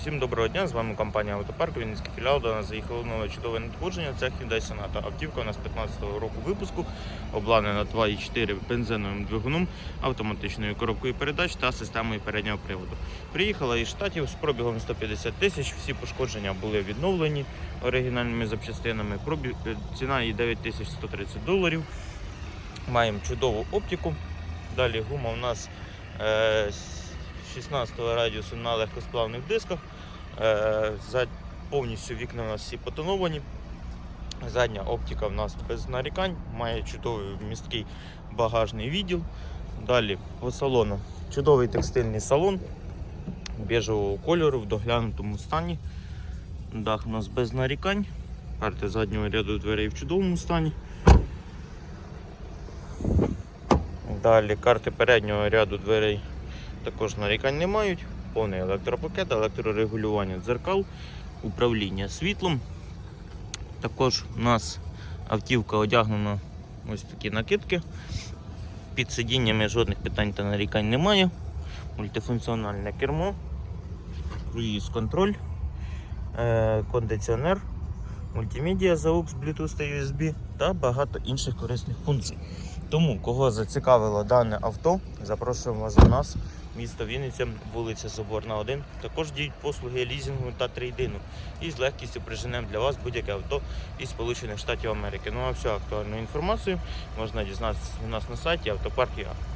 Всім доброго дня, з вами компанія Автопарк, Вінницький філіал. До нас заїхало нове чудове надходження. Це Hyundai Sonata. Автівка у нас 15-го року випуску, обладнана 2,4 бензиновим двигуном, автоматичною коробкою передач та системою переднього приводу. Приїхала із штатів з пробігом 150 тисяч. Всі пошкодження були відновлені оригінальними запчастинами. Пробіг, е, ціна її 9130 доларів. Маємо чудову оптику. Далі гума у нас е, 16 радіусу на легкосплавних дисках. Е, повністю вікна у нас всі потоновані. Задня оптика в нас без нарікань, має чудовий місткий багажний відділ. Далі по салону чудовий текстильний салон біжевого кольору в доглянутому стані. Дах у нас без нарікань. Карти заднього ряду дверей в чудовому стані. Далі карти переднього ряду дверей також нарікань не мають. Повний електропакет, електрорегулювання дзеркал, управління світлом. Також у нас автівка одягнена ось такі накидки. Під сидіннями жодних питань та нарікань немає. Мультифункціональне кермо, круїз контроль, е, кондиціонер, мультимедіа за AUX, Bluetooth та USB та багато інших корисних функцій. Тому, кого зацікавило дане авто, запрошуємо вас до нас. Місто Вінниця, вулиця Соборна 1. Також діють послуги лізінгу та трейдину. І з легкістю приженемо для вас будь-яке авто із Сполучених Штатів Америки. Ну а всю актуальну інформацію можна дізнатися у нас на сайті автопарк.ua.